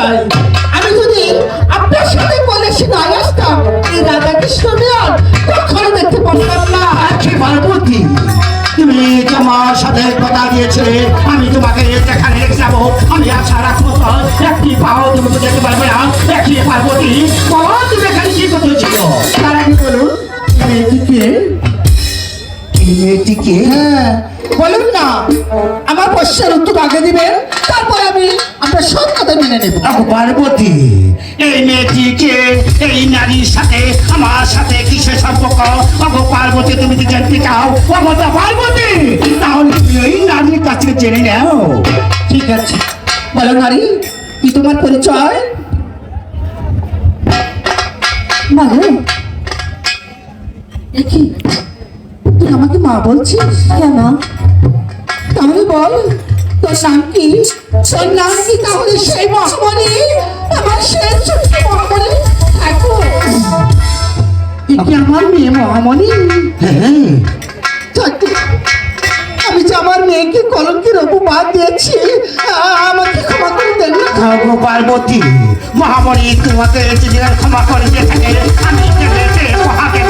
চাই আমি যদি আপনার সাথে কলেজে না আসতাম এই রাধা কৃষ্ণ মিলন কখনো দেখতে পারতাম না। আচ্ছা পার্বতী তুমি তোমার সাথে কথা দিয়েছিলে আমি তোমাকে যেখানে যাব আমি আশা রাখব একটি পাও তুমি তো যেতে পারবে না একটি পার্বতী বলো তুমি এখানে কি করতে ছিল তার আগে বলুন মেয়েটিকে মেয়েটিকে হ্যাঁ। বলুন না আমার প্রশ্নের উত্তর আগে দিবেন তারপর আমি আপনার সব কথা মেনে নেব। পার্বতী এই মেয়েটিকে এই নারীর সাথে আমার সাথে কিসের সম্পর্ক? আগো পার্বতী তুমি কি জানতে চাও আগো তো পার্বতী তাহলে তুমি ওই নারীর কাছে জেনে নাও। ঠিক আছে। বলো নারী কি তোমার পরিচয়? মাগো দেখি আমাকে মা বলছিস? হ্যাঁ মা। তাহলে বল তোর নাম কি? তোর নাম কি তাহলে? সেই মহামণি? আমার দেখো আমার মেয়ে মহামণি? হ্যাঁ আমি যে আমার মেয়েকে কলঙ্কের অপবাদ দিয়েছি আমাকে ক্ষমা করে দেন পার্বতী। মহামণি তোমাকে ক্ষমা করে দিয়ে থাকে আমি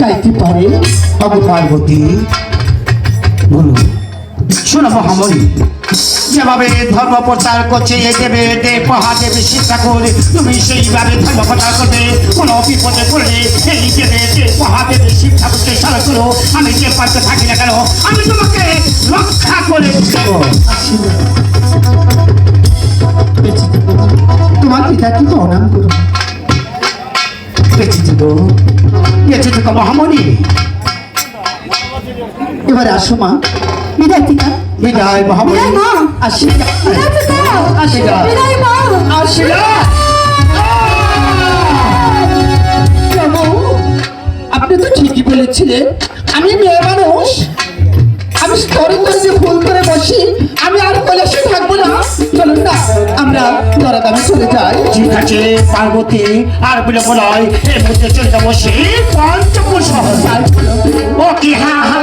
গাইতে পারে? আগো পার্বতী বলুন। শোনো মহামণি যেভাবে ধর্ম প্রচার করছে এ দেবে দেব মহাদেবের শিক্ষা করে তুমি সেইভাবে ধর্ম প্রচার করবে কোনো বিপদে পড়লে এই দেবে দেব মহাদেবের শিক্ষা করতে সারা করো। আমি যে পারতে থাকি না কেন আমি তোমাকে রক্ষা করে দেবো। তোমার পিতাকে প্রণাম করো? বেঁচে দেবো বেঁচে থাকা মহামণি। এবারে আসো মা। বিদায় পিতা বিদায় মহামণি। আশীর্বাদ। আশীর্বাদ আপনি তো ঠিকই বলেছিলেন। আমি মেয়ে মানুষ। না আমরা দরাদামে চলে যাই। ঠিক আছে পার্বতী আর বিলম্ব নয় এর মধ্যে চলে যাব সেই পঞ্চপুর শহর। ও কি হা হা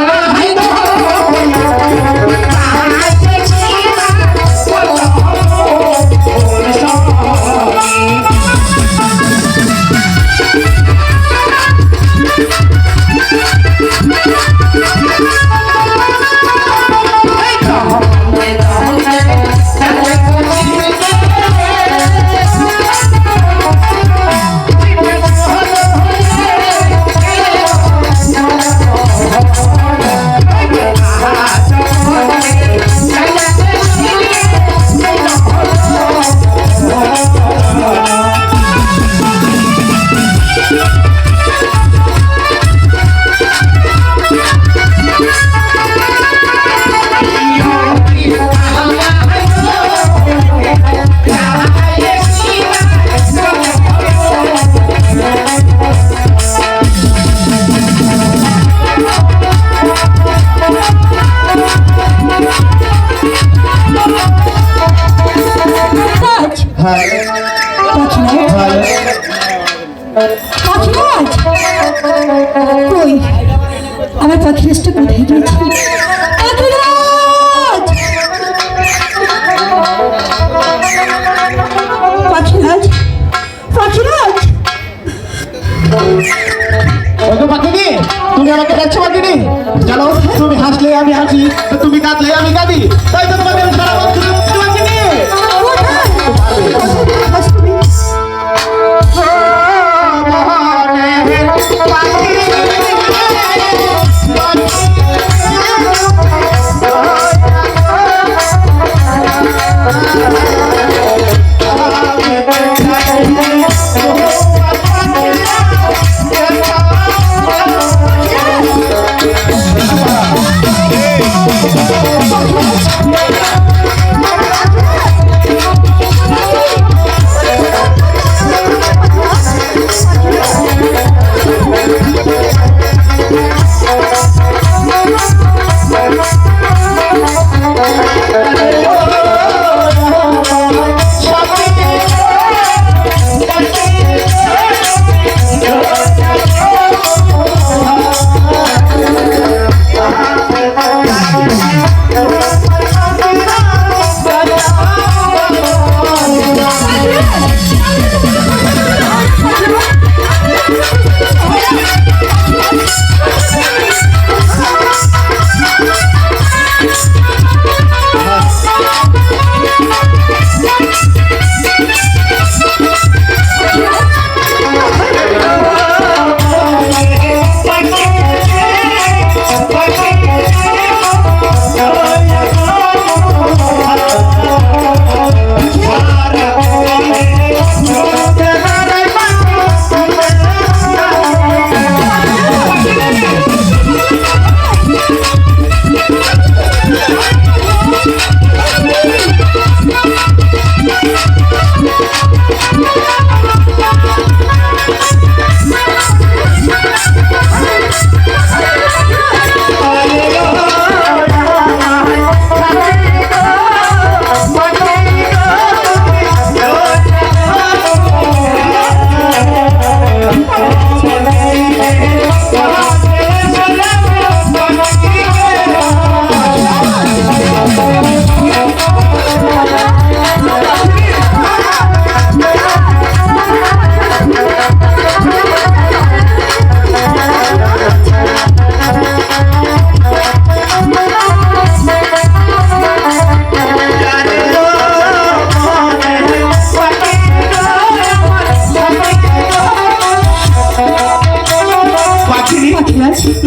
পাখিরাজ কই আমার পাখিরাজটা কোথায় গিয়েছে পাখিরাজ তুমি আমাকে দেখছ পাখিনি জানো তুমি হাসলে আমি হাসি তুমি কাঁদলে আমি কাঁদি তাই তো তোমাকে সারা বছর Let's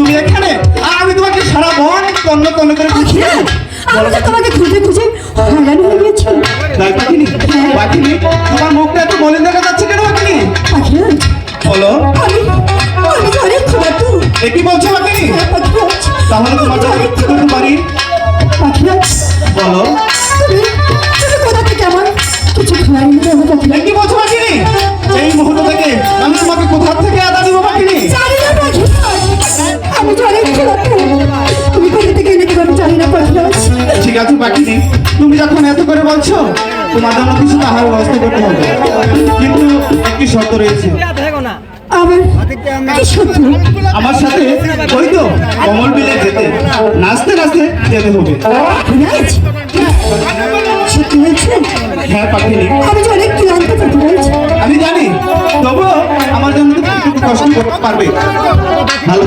তুমি এখানে? আর আমি তোমাকে সারা বন তন্ন তন্ন করে খুঁজছি পাখিরাজ আমি তো তোমাকে খুঁজে খুঁজে হয়রান হয়ে গেছি। তাই পাখিনি পাখিনি। তোমার মুখটা এত মলিন দেখা যাচ্ছে কেন পাখিনি? পাখিরাজ বলো। আমি আমি অনেক ক্ষুধার্ত। কি বলছো পাখিনি? হ্যাঁ, তাহলে তোমার অনেক কি করতে পারি? পাখিরাজ বলো। তুমি কোথা থেকে আমার কিছু খাওয়ার নিতে হবে কি বলছো পাখিনি? এই মুহূর্ত থেকে আমি তোমাকে কোথা থেকে আদা ঠিক আছে পাখিনি তুমি যখন এত করে বলছো তোমার জন্য কিছু আহার ব্যবস্থা করতে হবে। কিন্তু একটি শর্ত রয়েছে। আমার সাথে ওই তো কমল বিলে যেতে। নাচতে নাচতে যেতে হবে। হ্যাঁ পাখিনি আমি জানি তবুও আমার জন্য একটু কষ্ট পারবে। ভালো।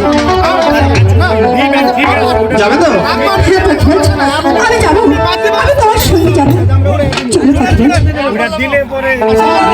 যাবে তো? আমি যাব। আমি তোমার সঙ্গে যাব। চলো দিলে তাহলে